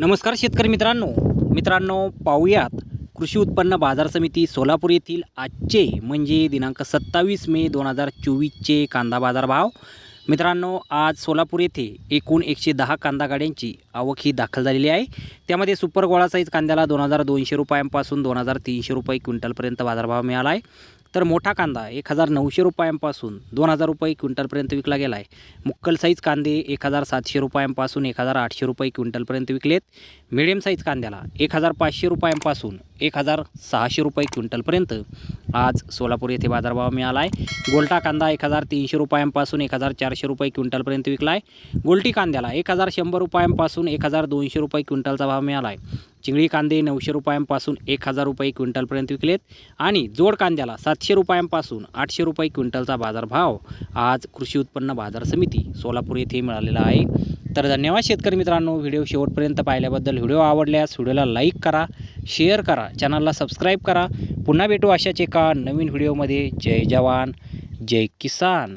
नमस्कार शेतकरी मित्रांनो. मित्रांनो पाहूयात. कृषी उत्पन्न बाजार समिती सोलापूर येथील आजचे म्हणजे दिनांक सत्तावीस मे दोन हजार चोवीसचे कांदा बाजार भाव मित्रांनो आज सोलापूर येथे एकूण एकशे दहा कांदा गाड्यांची आवक ही दाखल झालेली आहे. त्यामध्ये सुपर गोळा साईज कांद्याला दोन हजार दोनशे रुपयांपासून दोन हजार तीनशे रुपये क्विंटलपर्यंत बाजारभाव मिळाला आहे. तर मोठा कांदा एक हजार नऊशे रुपयांपासून दोन हजार रुपये क्विंटलपर्यंत विकला गेला आहे. मुक्कल साईज कांदे एक हजार सातशे रुपयांपासून एक हजार आठशे रुपये क्विंटलपर्यंत विकलेत. मिडियम साईज कांद्याला एक हजार पाचशे रुपयांपासून एक हजार सहाशे रुपये क्विंटलपर्यंत आज सोलापूर येथे बाजारभाव मिळाला आहे गोल्टा कांदा एक हजार तीनशे रुपयांपासून एक हजार चारशे रुपये क्विंटलपर्यंत विकला आहे गोल्टी कांद्याला एक हजार शंभर रुपयांपासून एक हजार दोनशे रुपये क्विंटलचा भाव मिळाला आहे चिंगळी कांदे नऊशे रुपयांपासून एक हजार रुपये क्विंटलपर्यंत विकलेत आणि जोड कांद्याला सातशे रुपयांपासून आठशे रुपये क्विंटलचा बाजारभाव आज कृषी उत्पन्न बाजार समिती सोलापूर येथे मिळालेला आहे. तर धन्यवाद शेतकरी मित्रांनो व्हिडिओ शेवटपर्यंत पाहिल्याबद्दल व्हिडिओ आवडल्यास व्हिडिओला लाईक करा शेअर करा चॅनलला सबस्क्राईब करा. पुन्हा भेटू अशाच एका नवीन व्हिडिओमध्ये. जय जवान जय किसान.